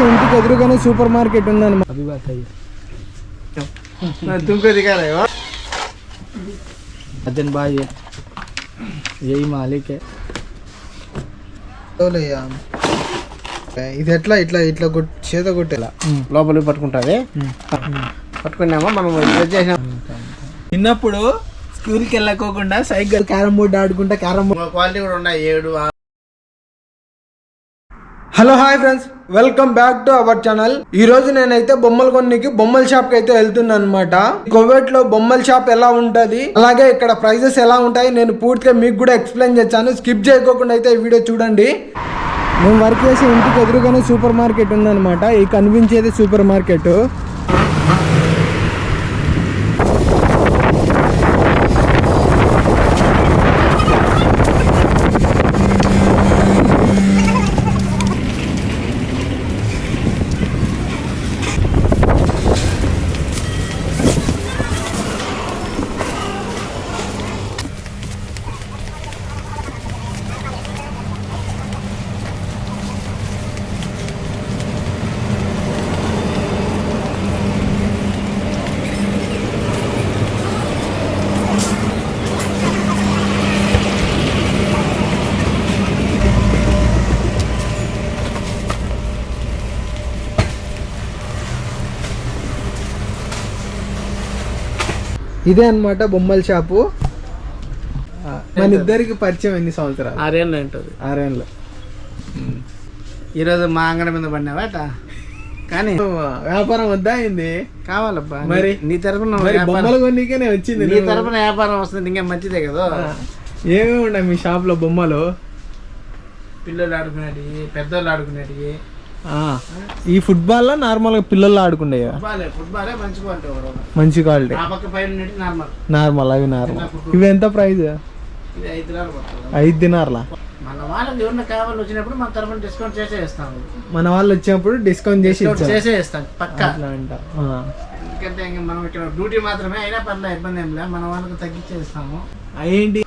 చేసే ఇంటికి ఎదురుగానే సూపర్ మార్కెట్ ఉందన్నమాట అవి బాత్ అయ్యి तुमको दिखा रहे हो अजन भाई है यही मालिक है ఇది ఎట్లా ఇట్లా ఇట్లా కొట్- చేత కొట్టేలా లోపలికి పట్టుకుంటుంది పట్టుకున్నామా మనం ఇది చేసాం చిన్నప్పుడు స్కూల్కి వెళ్ళకోకుండా సైకిల్ క్యారమ్ బోర్డ్ ఆడుకుంటా క్యారమ్ బోర్డ్ క్వాలిటీ కూడా ఉన్నాయి ఏడు ఆరు. hello hi friends. Welcome back to our channel. ఈ రోజు నేనైతే బొమ్మలు కొన్నికి బొమ్మల షాప్కి అయితే వెళ్తున్నాను అనమాట కోవిడ్లో బొమ్మల షాప్ ఎలా ఉంటది అలాగే ఇక్కడ ప్రైజెస్ ఎలా ఉంటాయి నేను పూర్తిగా మీకు కూడా ఎక్స్ప్లెయిన్ చేశాను స్కిప్ చేయకోకుండా అయితే ఈ వీడియో చూడండి. మేము వర్క్ చేసే ఇంటికి ఎదురుగానే సూపర్ మార్కెట్ ఉందన్నమాట. ఈ కనిపించేది సూపర్ మార్కెట్. ఇదే అన్నమాట బొమ్మల షాపు. మన ఇద్దరికి పరిచయం ఎన్ని సంవత్సరాలు? ఆరేళ్ళు ఉంటుంది ఆరేళ్ళు. ఈరోజు మా అంగడి మీద పడినావా అట కానీ వ్యాపారం వద్దా అయింది? కావాలబ్బా మరి? నీ తరపున బొమ్మలు కొనికనే వచ్చింది నీ. తరపున వ్యాపారం వస్తుంది ఇంకా మంచిదే కదా? ఏమేమి ఉన్నాయి మీ షాప్లో బొమ్మలు? పిల్లలు ఆడుకునేటివి పెద్దోళ్ళు ఆడుకునేటివి ఈ ఫుట్బాల్లో నార్మల్గా పిల్లలు ఆడుకుండే మంచి క్వాలిటీ నార్మల్. నార్మల్ అవి నార్మల్. ఇవి ఎంత ప్రైస్ ఇది ఐదు దినార్లా మన వాళ్ళకి ఎవరిన కావాలి వచ్చినప్పుడు మన తరపున డిస్కౌంట్ చేసే మన వాళ్ళు వచ్చినప్పుడు డిస్కౌంట్ చేసి చేసే ఇస్తాం పక్క. అట్లా అంట. ఆ. ఎందుకంటే ఇంకా మనం ఇక్కడ డ్యూటీ మాత్రమే అయినా పర్లేదు ఇబ్బంది ఏం లేదు. మన వాళ్ళకి తగ్గించే ఇస్తాము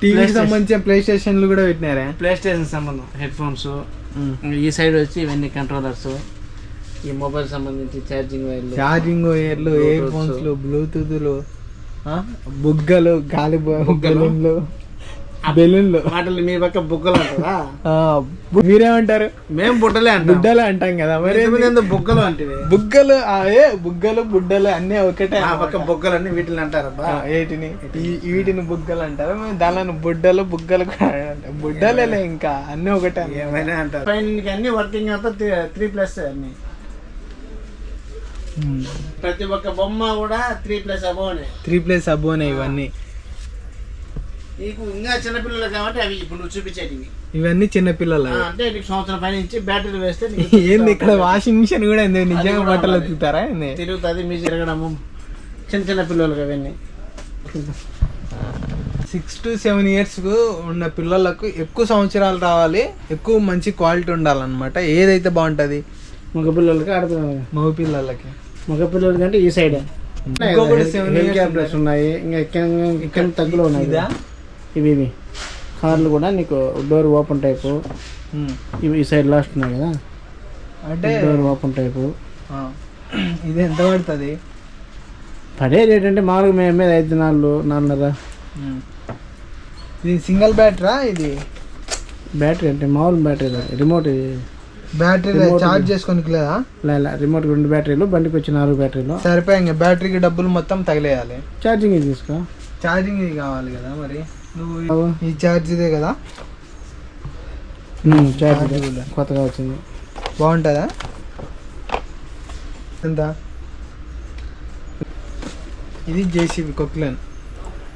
టీవీకి సంబంధించిన ప్లే స్టేషన్లు కూడా పెట్టినారే? ప్లే స్టేషన్ సంబంధం హెడ్ ఫోన్స్ ఈ సైడ్ వచ్చి ఇవన్నీ కంట్రోలర్స్. ఈ మొబైల్ సంబంధించి ఛార్జింగ్ వైర్లు. ఛార్జింగ్ వైర్లు ఇయర్ ఫోన్స్లు బ్లూటూత్లు బుగ్గలు గాలి? బెలూన్లు బెలూన్లు. వాటిని మీ పక్క బుగ్గలు అంటారా? మీరేమంటారు? మేము బుట్టలే అంటాం. బుడ్డలు అంటాం కదా మరి బుగ్గలు అంటే బుగ్గలు ఏ బుగ్గలు బుడ్డలు అన్నీ ఒకటే ఆ పక్క బుగ్గలు అన్ని వీటిని అంటారబ్బా. ఏటిని? ఈ- వీటిని బుగ్గలు అంటారు? మేము దానిలో బుడ్డలు బుగ్గలు కూడా అంటాం బుడ్డలేలే ఇంకా అన్నీ ఒకటే. ఏమైనా అంటారు. పైన అన్ని వర్కింగ్ అంతా త్రీ ప్లస్ అన్ని. ప్రతి ఒక్క బొమ్మ కూడా త్రీ ప్లస్ అబోనే త్రీ ప్లేస్ అబ్బోనే ఇవన్నీ. నీకు ఇంకా చిన్నపిల్లలు కాబట్టి అవి ఇప్పుడు నువ్వు చూపించేటివి. ఇవన్నీ చిన్నపిల్లలు ఆ, అంటే నీకు సంవత్సరం పైన నుంచి బ్యాటరీలు వేస్తే ఏంది ఇక్కడ వాషింగ్ మిషన్ కూడా ఏంది? నిజంగా బట్టలు ఏంది? తిరుగుతుంది మీ తిరగడము. చిన్న చిన్న పిల్లలకి అవన్నీ సిక్స్ టు సెవెన్ ఇయర్స్ ఉన్న పిల్లలకు ఎక్కువ సంవత్సరాలు రావాలి ఎక్కువ మంచి క్వాలిటీ ఉండాలన్నమాట. ఏదైతే బాగుంటది? మగ పిల్లలకి ఆడపిల్లలకి. మగ పిల్లలకి. మగ పిల్లలకి అంటే ఈ సైడ్. ఉన్నాయి. ఇంకా తగ్గులో ఉన్నాయి. ఇదా? ఇవి ఇవి. కార్లు కూడా నీకు డోర్ ఓపెన్ టైపు. ఇవి ఈ సైడ్ లాస్ట్ ఉన్నాయి కదా? అంటే డోర్ ఓపెన్ టైపు. ఆ. ఇది ఎంత పడుతుంది? పడే రేట్ అంటే మామూలుగా మేము మీద ఐదు నాలుగు నాలుగున్నర. ఇది సింగిల్ బ్యాటరా ఇది బ్యాటరీ అంటే మామూలు బ్యాటరీ. రిమోట్ ఇది. బ్యాటరీ చార్జ్ చేసుకోనికి లేదా? లే లే, రిమోట్ రెండు బ్యాటరీలు బండికి వచ్చి నాలుగు బ్యాటరీలు. సరిపోయి ఇంకా బ్యాటరీకి డబ్బులు మొత్తం తగిలేయాలి. ఛార్జింగ్ ఇది తీసుకో. ఛార్జింగ్ ఇది కావాలి కదా మరి. నువ్వు ఈ ఛార్జ్ ఇదే కదా? ఛార్జింగ్ కొత్తగా వచ్చింది. బాగుంటుందా? ఎంత? ఇది JCB కొక్లెన్.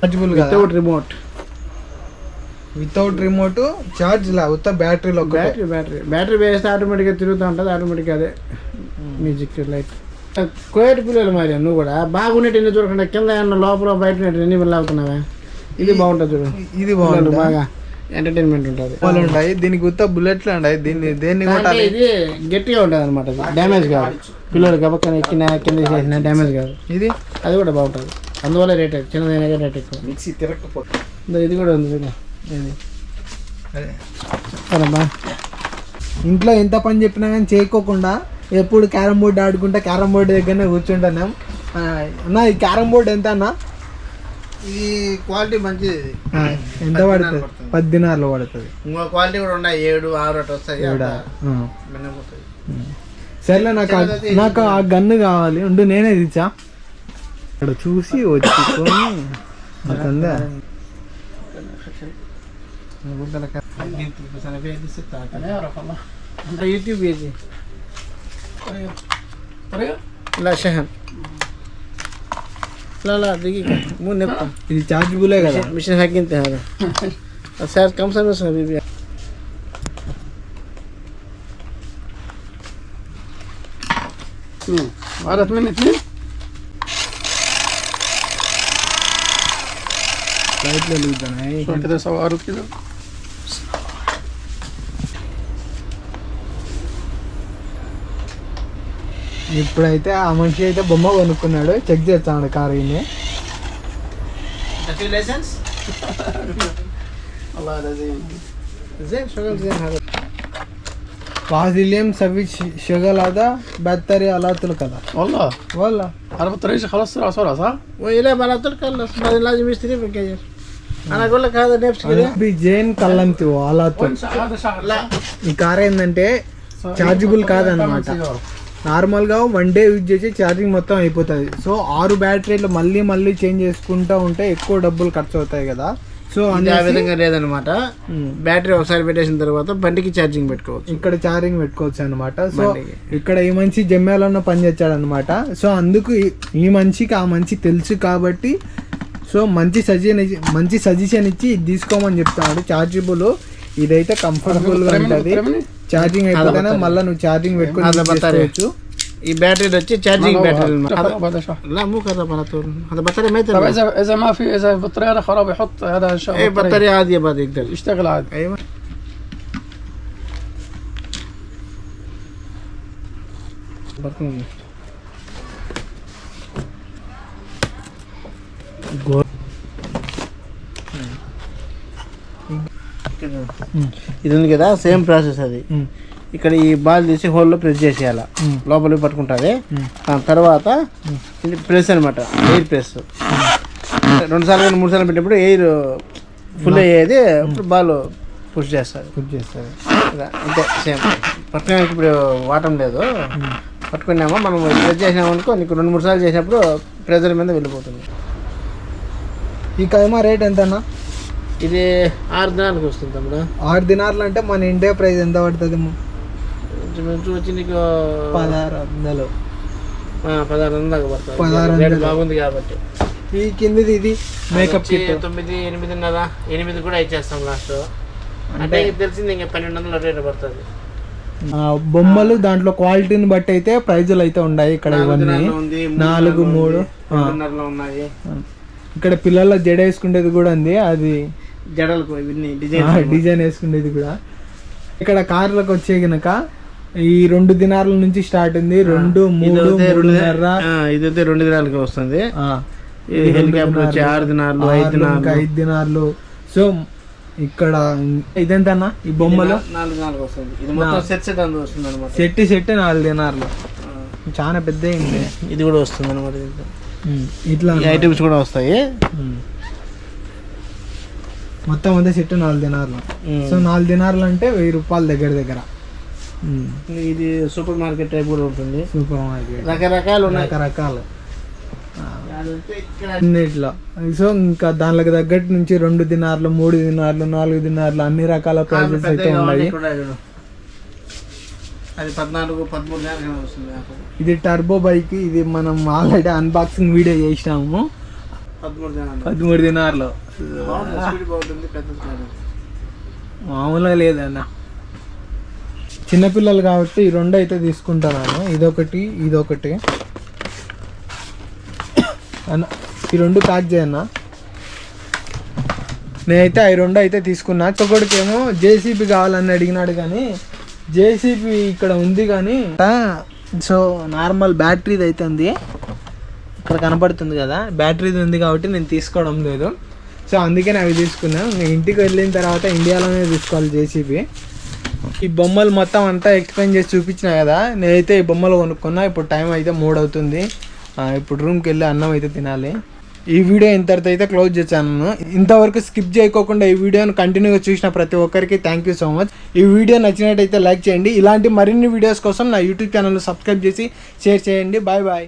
Chargeable without remote without remote charge లా ఉత్త బ్యాటరీలో బ్యాటరీ బ్యాటరీ బ్యాటరీ వేస్తే ఆటోమేటిక్గా తిరుగుతూ ఉంటుంది ఆటోమేటిక్గా అదే. మ్యూజిక్ లైట్ కోయటి పిల్లలు మరి నువ్వు కూడా. బాగున్నట్టు ఎన్ని చూడకుండా కింద ఏమన్నా లోపల బయట ఎన్ని లాగుతున్నావా? ఇది బాగుంటుంది చూడు. ఇది బాగుంటుంది. బాగా ఎంటర్టైన్మెంట్ ఉంటుంది. వాళ్ళు ఉంటాయి దీనికి ఉత్త బుల్లెట్లు ఉంటాయి దీన్ని దేన్ని కొట్టాలి? ఇది గట్టిగా ఉంటుంది అనమాట డ్యామేజ్ కాదు. పిల్లలు గబక్కన ఎక్కిన కింద చేసిన డ్యామేజ్ కాదు. ఇది? అది కూడా బాగుంటుంది. అందువల్ల రేట్ చిన్నదైనా రేట్ ఎక్కువ. మిక్సీ తిరగకపోతే. ఇదో కూడా ఉంది. ఇది. సరేమ్మా ఇంట్లో ఎంత పని చెప్పినా కానీ చేయకోకుండా ఎప్పుడు క్యారమ్ బోర్డు ఆడుకుంటా క్యారమ్ బోర్డు దగ్గరనే కూర్చుంటున్నాం. అన్న ఈ క్యారమ్ బోర్డు ఎంత అన్న? ఇది క్వాలిటీ మంచిది ఎంత పడుతుంది? దినాలు పడుతుంది. పది దినాలు పడుతుంది. ఇంకో క్వాలిటీ కూడా ఉన్నాయి ఏడు ఆరు అటు వస్తాయి. సర్లే నాకు నాకు ఆ గన్ను కావాలి. ఉండు నేనే తెచ్చా. ఇక్కడ చూసి వచ్చుకొని ఉంటుందా యూట్యూబ్ ఏది ఇలా షహన్ ला देखिए मुँह ये चार्ज बोलेगा मिशन हैकिंग ते లైట్లు వెలుగుతున్నాయి సొంత సవారు కిలో ఇప్పుడైతే ఆ మనిషి అయితే బొమ్మ కొనుక్కున్నాడు చెక్ చేస్తాడు కారు లైసెన్స్ అలా అదే. షుగర్ والله هذا زين زين شغل زين هذا వాజిలియం సవి షగలాదా బ్యాటరీ అలా కదా والله వాళ్ళ عرفت الطريقة خلاص سرعة سرعة صح؟ وإلى ما قلت لك خلص بعدين لازم يشتري في الكير أنا أقول لك هذا نفس كذا జైన్ కల్లంతి అలా وين شحن هذا شحن لا ఈ కార్ ఏంటంటే చార్జబుల్ కాదనమాట నార్మల్ గా వన్ డే యూజ్ చేసి ఛార్జింగ్ మొత్తం అయిపోతుంది సో ఆరు బ్యాటరీలు మళ్ళీ మళ్ళీ చేంజ్ చేసుకుంటా ఉంటే ఎక్కువ డబ్బులు ఖర్చు అవుతాయి కదా సో ఆ విధంగా లేదనమాట. బ్యాటరీ ఒకసారి పెట్టేసిన తర్వాత బండికి ఛార్జింగ్ పెట్టుకోవచ్చు. ఇక్కడ ఛార్జింగ్ పెట్టుకోవచ్చు అనమాట సో. ఇక్కడ ఈ మనిషి జమ్యాలలో పని చేస్తాడు అనమాట సో అందుకు ఈ- మనిషికి ఆ మంచి తెలుసు కాబట్టి సో మంచి సజెషన్ మంచి సజెషన్ ఇచ్చి ఇది తీసుకోమని చెప్తాడు. ఛార్జబుల్. ఇదైతే కంఫర్టబుల్గా ఉంటుంది. ఛార్జింగ్ అయిపోతేనే మళ్ళీ నువ్వు ఛార్జింగ్ పెట్టుకొని. చేసుకోవచ్చు ఈ బ్యాటరీ వచ్చి ఛార్జింగ్ బ్యాటరీ هذا شحن لا مو كهرباء على طول هذا بطارية ما طب يتنبه اذا اذا ما في اذا البطارية هذا خراب يحط هذا ان شاء ايه الله بطارية بطارية عادية بعد يقدر يشتغل عادي ايوه ఇది ఉంది కదా సేమ్ ప్రాసెస్ అది ఉమ్, ఇక్కడ ఈ బాల్ తీసి హోల్లో ప్రెస్ చేసేయాల. లోపలికి పట్టుకుంటుంది. దాని తర్వాత ఇది ప్రెస్ అనమాట ఎయిర్ ప్రెస్. రెండు సార్లు కానీ మూడు సార్లు పెట్టినప్పుడు ఎయిర్ ఫుల్ అయ్యేది అప్పుడు బాల్ పుష్ చేస్తారు. పుష్ చేస్తారు. అంతే సేమ్. పట్టుకోడానికి ఇప్పుడు వాటం లేదు. పట్టుకున్నామో? మనం ప్రెస్ చేసినామనుకో నీకు రెండు మూడు సార్లు చేసినప్పుడు ప్రెజర్ మీద వెళ్ళిపోతుంది. ఈ కైమా రేట్ ఎంత అన్న ఇది ఆరు దినాలకు వస్తుంది తమ్ముడు. ఆరు దినార్లు అంటే మన ఇండియా ప్రైస్ ఎంత పడుతుంది ఇంచుమించు వచ్చి నీకు పదహారు వందలు. పదహారు వందల దాకా పడుతుంది పదహారు వందలు. బాగుంది కాబట్టి. ఈ కిందిది ఇది మేకప్ కిట్ తొమ్మిది ఎనిమిదిన్నర ఎనిమిది కూడా ఇచ్చేస్తాం లాస్ట్ అంటే తెలిసింది ఇంకా పన్నెండు వందల రేటు పడుతుంది. బొమ్మలు దాంట్లో క్వాలిటీని బట్టి అయితే ప్రైజులు అయితే ఉన్నాయి ఇక్కడ నాలుగు ఇవన్నీ. మూడు నాలుగు ఉన్నాయి. ఇక్కడ పిల్లల జడ వేసుకునేది కూడా ఉంది అది. జడలకు డిజైన్. డిజైన్ వేసుకునేది కూడా. ఇక్కడ కార్లకు వచ్చే గనక ఈ రెండు దినార్ల నుంచి స్టార్ట్ ఉంది. రెండు మూడు ఇదైతే రెండు దినాలకి వస్తుంది. హెలికాప్టర్ వచ్చి ఆరు దినాలు ఐదు దినాలు ఐదు దినార్లు సో ఇక్కడ ఇదెంతన్నా? ఈ బొమ్మలు? నాలుగు దినాలకు వస్తుంది. ఇది మొత్తం సెట్ సెట్ అందు వస్తుంది అనమాట సెట్ సెట్ నాలుగు దినార్లు చాలా పెద్ద అయింది ఇది కూడా వస్తుంది అనమాట ఇట్లా ఐటమ్స్ కూడా వస్తాయి. మొత్తం అంతా సెట్ నాలుగు దినార్లు సో నాలుగు దినార్లు అంటే వెయ్యి రూపాయల దగ్గర దగ్గర. ఇది సూపర్ మార్కెట్ టైప్ కూడా ఉంటుంది. Supermarket. రకరకాలు ఉన్నాయి. రకరకాలు. అన్నిట్లో. సో ఇంకా దానికి తగ్గట్టు నుంచి రెండు దినార్లు మూడు దినార్లు నాలుగు దినార్లు అన్ని రకాల ప్రైజెస్ అయితే ఉన్నాయి. అది పద్నాలుగు పదమూడు వస్తుంది. ఇది టర్బో బైక్ ఇది మనం ఆల్రెడీ అన్బాక్సింగ్ వీడియో చేసినాము. పదమూడు దినార్లు. మామూలుగా లేదన్న. చిన్నపిల్లలు కాబట్టి ఈ రెండు అయితే తీసుకుంటాను ఇదొకటి ఇదొకటి. అన్న ఈ రెండు ప్యాక్ చేయన్నా. నేనైతే ఈ రెండు అయితే తీసుకున్నా. ఒకటికేమో జేసీబీ కావాలని అడిగినాడు కానీ జేసీబీ ఇక్కడ ఉంది కానీ సో నార్మల్ బ్యాటరీది అయితే ఉంది. ఇక్కడ కనపడుతుంది కదా బ్యాటరీది ఉంది కాబట్టి నేను తీసుకోవడం లేదు. సో అందుకే నేను అవి తీసుకున్నాను ఇంటికి వెళ్ళిన తర్వాత ఇండియాలోనే తీసుకోవాలి జేసీబీ. ఈ బొమ్మలు మొత్తం అంతా ఎక్స్ప్లెయిన్ చేసి చూపించిన కదా నేనైతే ఈ బొమ్మలు కొనుక్కున్నా ఇప్పుడు టైం అయితే మూడు అవుతుంది. ఇప్పుడు రూమ్కి వెళ్ళి అన్నం అయితే తినాలి. ఈ వీడియో ఇంతటితో అయితే క్లోజ్ చేశాను. ఇంతవరకు స్కిప్ చేయకోకుండా ఈ వీడియోని కంటిన్యూగా చూసిన ప్రతి ఒక్కరికి థ్యాంక్ యూ సో మచ్ ఈ వీడియో నచ్చినట్టయితే లైక్ చేయండి. ఇలాంటి మరిన్ని వీడియోస్ కోసం నా యూట్యూబ్ ఛానల్ సబ్స్క్రైబ్ చేసి షేర్ చేయండి. Bye bye